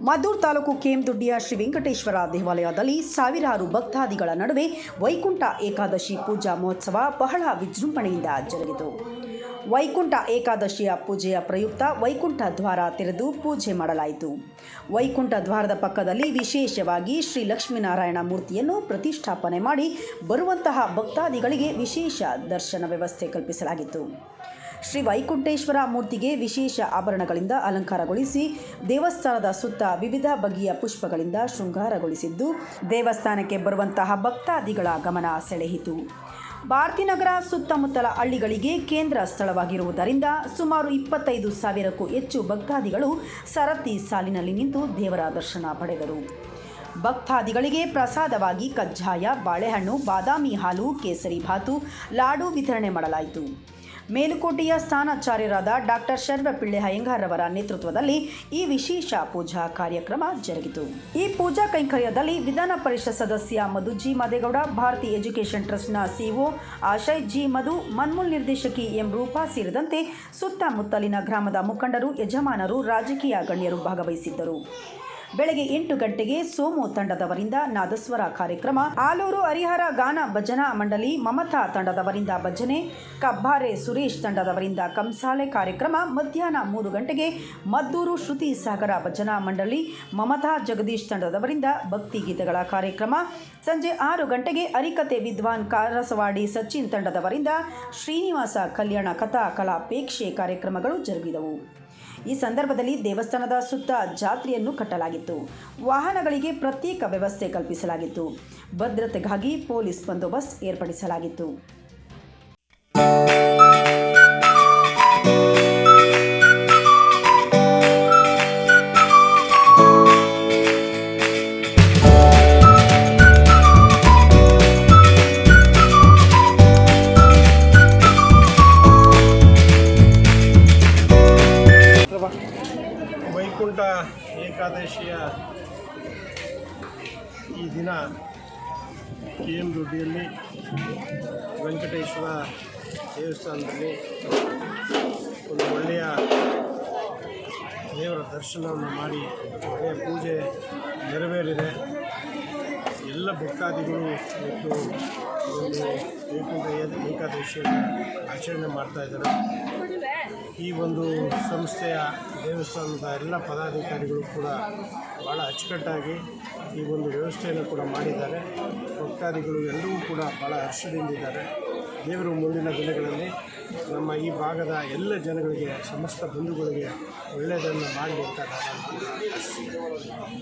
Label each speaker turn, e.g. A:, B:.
A: ಮದ್ದೂರು ತಾಲೂಕು ಕೆಎಂದೊಡ್ಡಿಯ ಶ್ರೀ ವೆಂಕಟೇಶ್ವರ ದೇವಾಲಯದಲ್ಲಿ ಸಾವಿರಾರು ಭಕ್ತಾದಿಗಳ ನಡುವೆ ವೈಕುಂಠ ಏಕಾದಶಿ ಪೂಜಾ ಮಹೋತ್ಸವ ಬಹಳ ವಿಜೃಂಭಣೆಯಿಂದ ಜರುಗಿತು. ವೈಕುಂಠ ಏಕಾದಶಿಯ ಪೂಜೆಯ ಪ್ರಯುಕ್ತ ವೈಕುಂಠ ದ್ವಾರ ತೆರೆದು ಪೂಜೆ ಮಾಡಲಾಯಿತು. ವೈಕುಂಠ ದ್ವಾರದ ಪಕ್ಕದಲ್ಲಿ ವಿಶೇಷವಾಗಿ ಶ್ರೀ ಲಕ್ಷ್ಮೀನಾರಾಯಣ ಮೂರ್ತಿಯನ್ನು ಪ್ರತಿಷ್ಠಾಪನೆ ಮಾಡಿ ಬರುವಂತಹ ಭಕ್ತಾದಿಗಳಿಗೆ ವಿಶೇಷ ದರ್ಶನ ವ್ಯವಸ್ಥೆ ಕಲ್ಪಿಸಲಾಗಿತ್ತು. ಶ್ರೀ ವೈಕುಂಠೇಶ್ವರ ಮೂರ್ತಿಗೆ ವಿಶೇಷ ಆಭರಣಗಳಿಂದ ಅಲಂಕಾರಗೊಳಿಸಿ ದೇವಸ್ಥಾನದ ಸುತ್ತ ವಿವಿಧ ಬಗೆಯ ಪುಷ್ಪಗಳಿಂದ ಶೃಂಗಾರಗೊಳಿಸಿದ್ದು, ದೇವಸ್ಥಾನಕ್ಕೆ ಬರುವಂತಹ ಭಕ್ತಾದಿಗಳ ಗಮನ ಸೆಳೆಯಿತು. ಭಾರತಿನಗರ ಸುತ್ತಮುತ್ತಲ ಹಳ್ಳಿಗಳಿಗೆ ಕೇಂದ್ರ ಸ್ಥಳವಾಗಿರುವುದರಿಂದ ಸುಮಾರು ಇಪ್ಪತ್ತೈದು ಸಾವಿರಕ್ಕೂ ಹೆಚ್ಚು ಭಕ್ತಾದಿಗಳು ಸರತಿ ಸಾಲಿನಲ್ಲಿ ನಿಂತು ದೇವರ ದರ್ಶನ ಪಡೆದರು. ಭಕ್ತಾದಿಗಳಿಗೆ ಪ್ರಸಾದವಾಗಿ ಕಜ್ಜಾಯ, ಬಾಳೆಹಣ್ಣು, ಬಾದಾಮಿ ಹಾಲು, ಕೇಸರಿ ಭಾತು, ಲಾಡು ವಿತರಣೆ ಮಾಡಲಾಯಿತು. ಮೇಲುಕೋಟೆಯ ಸ್ಥಾನಾಚಾರ್ಯರಾದ ಡಾಕ್ಟರ್ ಶರ್ವಪಿಳ್ಳೆ ಅಯ್ಯಂಗಾರವರ ನೇತೃತ್ವದಲ್ಲಿ ಈ ವಿಶೇಷ ಪೂಜಾ ಕಾರ್ಯಕ್ರಮ ಜರುಗಿತು. ಈ ಪೂಜಾ ಕೈಂಕರ್ಯದಲ್ಲಿ ವಿಧಾನ ಪರಿಷತ್ ಸದಸ್ಯ ಮಧು ಜಿ. ಮಾದೇಗೌಡ ಭಾರತೀಯ ಎಜುಕೇಷನ್ ಟ್ರಸ್ಟ್ನ ಸಿಒ ಆಶಯ್ ಜಿ. ಮಧು, ಮನ್ಮೂಲ್ ನಿರ್ದೇಶಕಿ ಎಂ. ರೂಪಾ ಸೇರಿದಂತೆ ಸುತ್ತಮುತ್ತಲಿನ ಗ್ರಾಮದ ಮುಖಂಡರು, ಯಜಮಾನರು, ರಾಜಕೀಯ ಗಣ್ಯರು ಭಾಗವಹಿಸಿದ್ದರು. ಬೆಳಗ್ಗೆ ಎಂಟು ಗಂಟೆಗೆ ಸೋಮು ತಂಡದವರಿಂದ ನಾದಸ್ವರ ಕಾರ್ಯಕ್ರಮ, ಆಲೂರು ಹರಿಹರ ಗಾನ ಭಜನಾ ಮಂಡಳಿ, ಮಮತಾ ತಂಡದವರಿಂದ ಭಜನೆ, ಕಬ್ಬಾರೆ ಸುರೇಶ್ ತಂಡದವರಿಂದ ಕಂಸಾಳೆ ಕಾರ್ಯಕ್ರಮ, ಮಧ್ಯಾಹ್ನ ಮೂರು ಗಂಟೆಗೆ ಮದ್ದೂರು ಶ್ರುತಿ ಸಾಗರ ಭಜನಾ ಮಂಡಳಿ, ಮಮತಾ ಜಗದೀಶ್ ತಂಡದವರಿಂದ ಭಕ್ತಿ ಗೀತೆಗಳ ಕಾರ್ಯಕ್ರಮ, ಸಂಜೆ ಆರು ಗಂಟೆಗೆ ಅರಿಕತೆ ವಿದ್ವಾನ್ ಕಾರಸವಾಡಿ ಸಚಿನ್ ತಂಡದವರಿಂದ ಶ್ರೀನಿವಾಸ ಕಲ್ಯಾಣ ಕಥಾ ಕಲಾಪೇಕ್ಷೆ ಕಾರ್ಯಕ್ರಮಗಳು ಜರುಗಿದವು. ಈ ಸಂದರ್ಭದಲ್ಲಿ ದೇವಸ್ಥಾನದ ಸುತ್ತ ಜಾತ್ರೆಯನ್ನು ಕಟ್ಟಲಾಗಿತ್ತು. ವಾಹನಗಳಿಗೆ ಪ್ರತ್ಯೇಕ ವ್ಯವಸ್ಥೆ ಕಲ್ಪಿಸಲಾಗಿತ್ತು. ಭದ್ರತೆಗಾಗಿ ಪೊಲೀಸ್ ಬಂದೋಬಸ್ತ್ ಏರ್ಪಡಿಸಲಾಗಿತ್ತು.
B: ವೈಕುಂಠ ಏಕಾದಶಿಯ ಈ ದಿನ ಕೆ ಎಂ ದೊಡ್ಡಿಯಲ್ಲಿ ವೆಂಕಟೇಶ್ವರ ದೇವಸ್ಥಾನದಲ್ಲಿ ಒಂದು ಒಳ್ಳೆಯ ದೇವರ ದರ್ಶನವನ್ನು ಮಾಡಿ ಒಳ್ಳೆಯ ಪೂಜೆ ನೆರವೇರಿದೆ. ಎಲ್ಲ ಭಕ್ತಾದಿಗಳು ಇವತ್ತು ಒಂದು ಏಕಂದ್ರೆ ಏ- ಏಕಾದಶಿಯನ್ನು ಆಚರಣೆ ಮಾಡ್ತಾ ಇದ್ದಾರೆ. ಈ ಒಂದು ಸಂಸ್ಥೆಯ ದೇವಸ್ಥಾನದ ಎಲ್ಲ ಪದಾಧಿಕಾರಿಗಳು ಕೂಡ ಭಾಳ ಅಚ್ಚುಕಟ್ಟಾಗಿ ಈ ಒಂದು ವ್ಯವಸ್ಥೆಯನ್ನು ಕೂಡ ಮಾಡಿದ್ದಾರೆ. ಭಕ್ತಾದಿಗಳು ಎಲ್ಲರೂ ಕೂಡ ಭಾಳ ಹರ್ಷದಿಂದಿದ್ದಾರೆ ದೇವರು ಮುಂದಿನ ದಿನಗಳಲ್ಲಿ ನಮ್ಮ ಈ ಭಾಗದ ಎಲ್ಲ ಜನಗಳಿಗೆ, ಸಮಸ್ತ ಬಂಧುಗಳಿಗೆ ಒಳ್ಳೆಯದನ್ನು ಮಾಡಲಿ ಅಂತ ನಾನು